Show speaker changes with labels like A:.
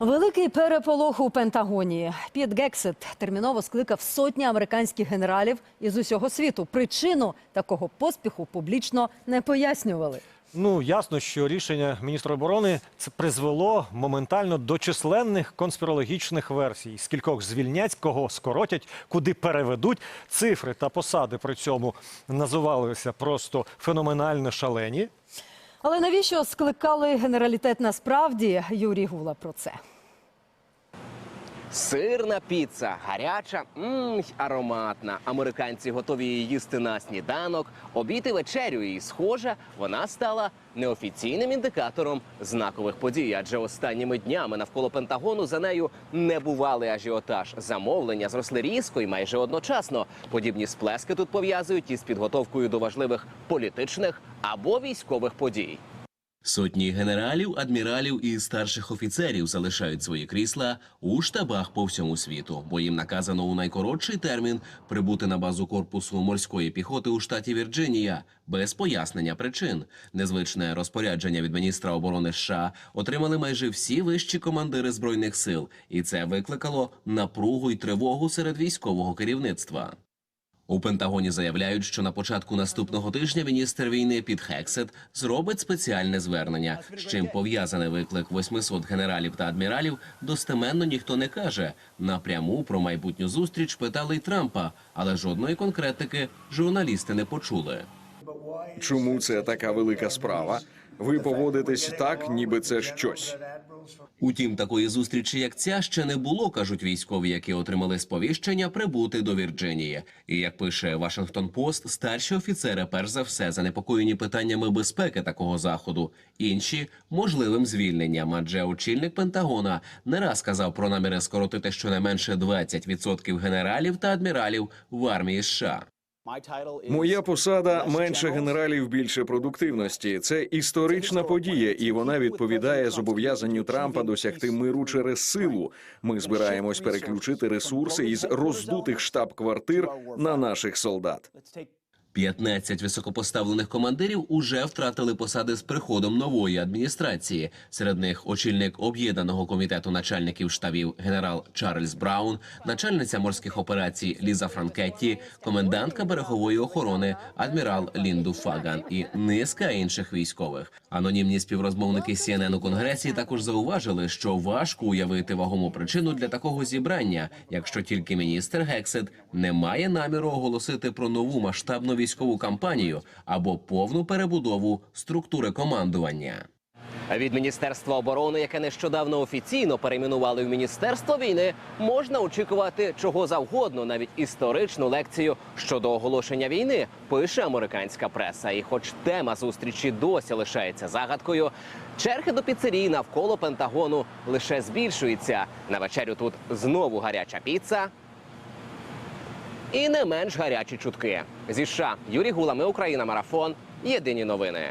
A: Великий переполох у Пентагоні. Піт Гексет терміново скликав сотні американських генералів із усього світу. Причину такого поспіху публічно не пояснювали.
B: Ну ясно, що рішення міністра оборони це призвело моментально до численних конспірологічних версій. Скількох звільнять, кого скоротять, куди переведуть. Цифри та посади при цьому називалися просто феноменально шалені.
A: Але навіщо скликали генералітет насправді? Юрій Гула про це.
C: Сирна піца, гаряча, мм, ароматна. Американці готові її їсти на сніданок, обід і вечерю. І схоже, вона стала неофіційним індикатором знакових подій. Адже останніми днями навколо Пентагону за нею не бували ажіотаж. Замовлення зросли різко і майже одночасно. Подібні сплески тут пов'язують із підготовкою до важливих політичних або військових подій.
D: Сотні генералів, адміралів і старших офіцерів залишають свої крісла у штабах по всьому світу, бо їм наказано у найкоротший термін прибути на базу корпусу морської піхоти у штаті Вірджинія без пояснення причин. Незвичне розпорядження від міністра оборони США отримали майже всі вищі командири збройних сил, і це викликало напругу й тривогу серед військового керівництва. У Пентагоні заявляють, що на початку наступного тижня міністр війни Піт Хексет зробить спеціальне звернення. З чим пов'язаний виклик 800 генералів та адміралів, достеменно ніхто не каже. Напряму про майбутню зустріч питали й Трампа, але жодної конкретики журналісти не почули.
E: Чому це така велика справа? Ви поводитесь так, ніби це щось.
D: Утім, такої зустрічі, як ця, ще не було, кажуть військові, які отримали сповіщення прибути до Вірджинії. І як пише Вашингтон Пост, старші офіцери, перш за все, занепокоєні питаннями безпеки такого заходу, інші можливим звільненням. Адже очільник Пентагона не раз казав про наміри скоротити щонайменше 20% генералів та адміралів в армії США.
E: Моя посада менше генералів, більше продуктивності. Це історична подія, і вона відповідає зобов'язанню Трампа досягти миру через силу. Ми збираємось переключити ресурси із роздутих штаб-квартир на наших солдат.
D: 15 високопоставлених командирів уже втратили посади з приходом нової адміністрації. Серед них очільник об'єднаного комітету начальників штабів генерал Чарльз Браун, начальниця морських операцій Ліза Франкетті, комендантка берегової охорони адмірал Лінду Фаган і низка інших військових. Анонімні співрозмовники CNN у конгресі також зауважили, що важко уявити вагому причину для такого зібрання, якщо тільки міністр Гексет не має наміру оголосити про нову масштабну військову кампанію або повну перебудову структури командування.
C: Від Міністерства оборони, яке нещодавно офіційно перейменували в Міністерство війни, можна очікувати чого завгодно, навіть історичну лекцію щодо оголошення війни, пише американська преса. І, хоч тема зустрічі досі лишається загадкою, черги до піцерій навколо Пентагону лише збільшуються. На вечерю тут знову гаряча піца. І не менш гарячі чутки. Зі США Юрій Гула, ми Україна, марафон. Єдині новини.